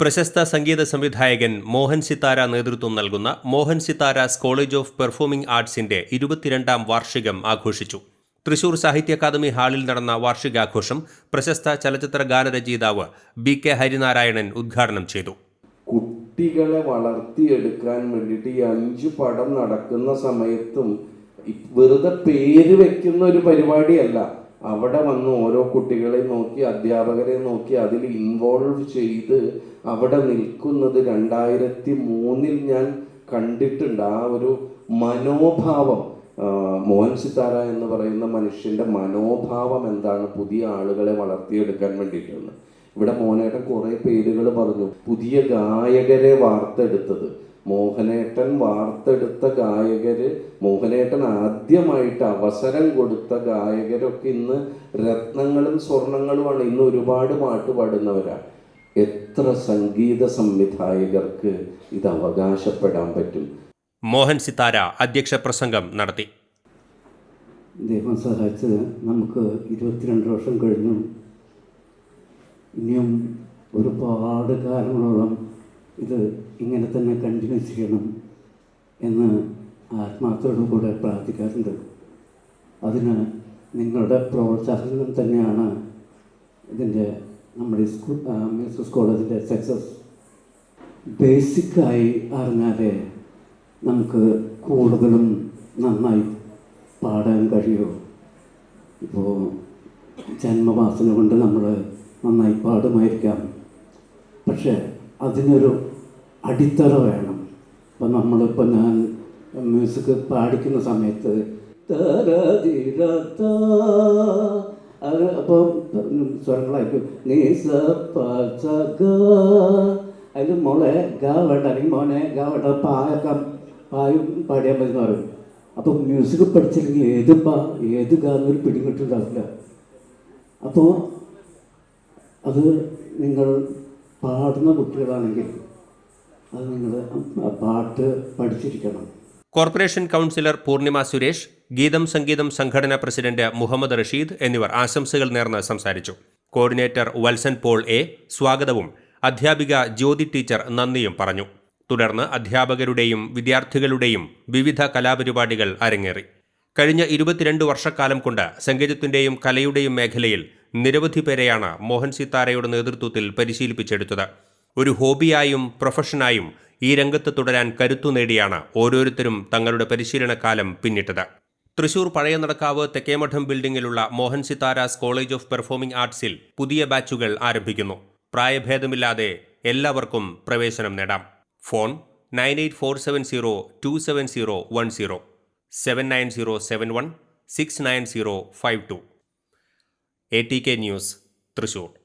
പ്രശസ്ത സംഗീത സംവിധായകൻ മോഹൻ സിത്താര നേതൃത്വം നൽകുന്ന Mohan Sithara's college of performing ആർട്സിന്റെ ഇരുപത്തിരണ്ടാം വാർഷികം ആഘോഷിച്ചു. തൃശൂർ സാഹിത്യ അക്കാദമി ഹാളിൽ നടന്ന വാർഷികാഘോഷം പ്രശസ്ത ചലച്ചിത്ര ഗാനരചയിതാവ് ബി കെ ഹരിനാരായണൻ ഉദ്ഘാടനം ചെയ്തു. കുട്ടികളെ വളർത്തിയെടുക്കാൻ വേണ്ടിയിട്ട് ഈ അഞ്ചു പടം നടക്കുന്ന സമയത്തും വെറുതെ പേര് വെക്കുന്ന ഒരു പരിപാടിയല്ല. അവിടെ വന്ന് ഓരോ കുട്ടികളെ നോക്കി അധ്യാപകരെ നോക്കി അതിൽ ഇൻവോൾവ് ചെയ്ത് അവിടെ നിൽക്കുന്നത് രണ്ടായിരത്തി മൂന്നിൽ ഞാൻ കണ്ടിട്ടുണ്ട്. ആ ഒരു മനോഭാവം മോഹൻ സിത്താര എന്ന് പറയുന്ന മനുഷ്യന്റെ മനോഭാവം എന്താണ്? പുതിയ ആളുകളെ വളർത്തിയെടുക്കാൻ വേണ്ടിയിട്ടെന്ന് ഇവിടെ മോനേട്ടൻ കുറേ പേരുകൾ പറഞ്ഞു. പുതിയ ഗായകരെ വാർത്തെടുത്തത്. മോഹനേട്ടൻ വാർത്തെടുത്ത ഗായകര് മോഹനേട്ടൻ ആദ്യമായിട്ട് അവസരം കൊടുത്ത ഗായകരൊക്കെ ഇന്ന് രത്നങ്ങളും സ്വർണങ്ങളുമാണ്. ഇന്ന് ഒരുപാട് പാട്ട് പാടുന്നവരാണ് എത്ര സംഗീത സംവിധായകർക്ക് ഇത് അവകാശപ്പെടാൻ പറ്റും? മോഹൻ സിത്താര അധ്യക്ഷ പ്രസംഗം നടത്തി. ദൈവം സഹായിച്ചത് നമുക്ക് ഇരുപത്തിരണ്ട് വർഷം കഴിഞ്ഞു. ഇനിയും ഒരുപാട് കാലങ്ങളോളം ഇത് ഇങ്ങനെ തന്നെ കണ്ടിന്യൂ ചെയ്യണം എന്ന് ആത്മാർത്ഥയോടും കൂടെ പ്രാർത്ഥിക്കാറുണ്ട്. അതിന് നിങ്ങളുടെ പ്രോത്സാഹനം തന്നെയാണ് ഇതിന്റെ നമ്മുടെ സ്കൂൾ മ്യൂസിക് കോളേജിന്റെ സക്സസ് ബേസിക്കായി അറിഞ്ഞാലേ നമുക്ക് കൂടുതലും നന്നായി പാടാൻ കഴിയുമോ ഇപ്പോൾ ജന്മവാസന കൊണ്ട് നമ്മൾ നന്നായി പാടുമായിരിക്കാം. പക്ഷേ അതിനൊരു അടിത്തറ വേണം. ഇപ്പം നമ്മളിപ്പോൾ ഞാൻ മ്യൂസിക് പാടിക്കുന്ന സമയത്ത് അപ്പം സ്വരങ്ങളായിരിക്കും നീ സ അതിൽ മോളെ ഗ വേണ്ട അല്ലെങ്കിൽ മോനെ ഗാ വേണ്ട പായൊക്കെ പായും പാടിയാൽ മതി എന്ന് പറയും. അപ്പം മ്യൂസിക് പഠിച്ചില്ലെങ്കിൽ ഏത് പാ ഏത് ഗ എന്നൊരു പിടികിട്ടുണ്ടാവില്ല അപ്പോൾ അത് നിങ്ങൾ പാടുന്ന കുട്ടികളാണെങ്കിൽ അത് നിങ്ങൾ പാട്ട് പഠിച്ചിരിക്കണം. കോർപ്പറേഷൻ കൗൺസിലർ പൂർണിമ സുരേഷ് ഗീതം സംഗീതം സംഘടന പ്രസിഡന്റ് മുഹമ്മദ് റഷീദ് എന്നിവർ ആശംസകൾ നേർന്ന് സംസാരിച്ചു. കോർഡിനേറ്റർ വത്സൻ പോൾ എ സ്വാഗതവും അധ്യാപിക ജ്യോതി ടീച്ചർ നന്ദിയും പറഞ്ഞു. തുടർന്ന് അധ്യാപകരുടെയും വിദ്യാർത്ഥികളുടെയും വിവിധ കലാപരിപാടികൾ അരങ്ങേറി. കഴിഞ്ഞ ഇരുപത്തിരണ്ട് വർഷക്കാലം കൊണ്ട് സംഗീതത്തിന്റെയും കലയുടെയും മേഖലയിൽ നിരവധി പേരെയാണ് മോഹൻ സിത്താരയുടെ നേതൃത്വത്തിൽ പരിശീലിപ്പിച്ചെടുത്തത്. ഒരു ഹോബിയായും പ്രൊഫഷനായും ഈ രംഗത്ത് തുടരാൻ കരുത്തു നേടിയാണ് ഓരോരുത്തരും തങ്ങളുടെ പരിശീലനകാലം പിന്നിട്ടത്. തൃശൂർ പഴയ Nadakkavu Thekkemadam ബിൽഡിംഗിലുള്ള Mohan Sithara's college of performing ആർട്സിൽ പുതിയ ബാച്ചുകൾ ആരംഭിക്കുന്നു. പ്രായഭേദമില്ലാതെ എല്ലാവർക്കും പ്രവേശനം നേടാം. Phone nine eight four seven zero two seven zero one zero seven nine zero seven one six nine zero five two. A T K news Thrissur.